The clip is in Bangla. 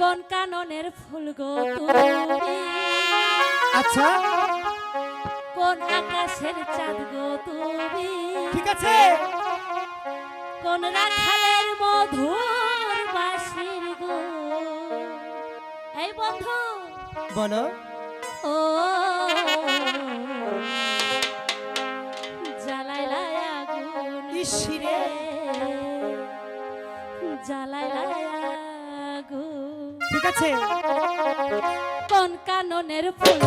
কোন কাননের ফুল গো তুমি? আচ্ছা। কোন আকাশের চাঁদ গো তুমি? ঠিক আছে। কোন রাখালের মধুর বাসির গো? এই বন্ধু। বলো। ও। জ্বালাইলাই আগুন ইসিরে জ্বালাইলাই আগুন ঠিক আছে? কোন কাননের ফুল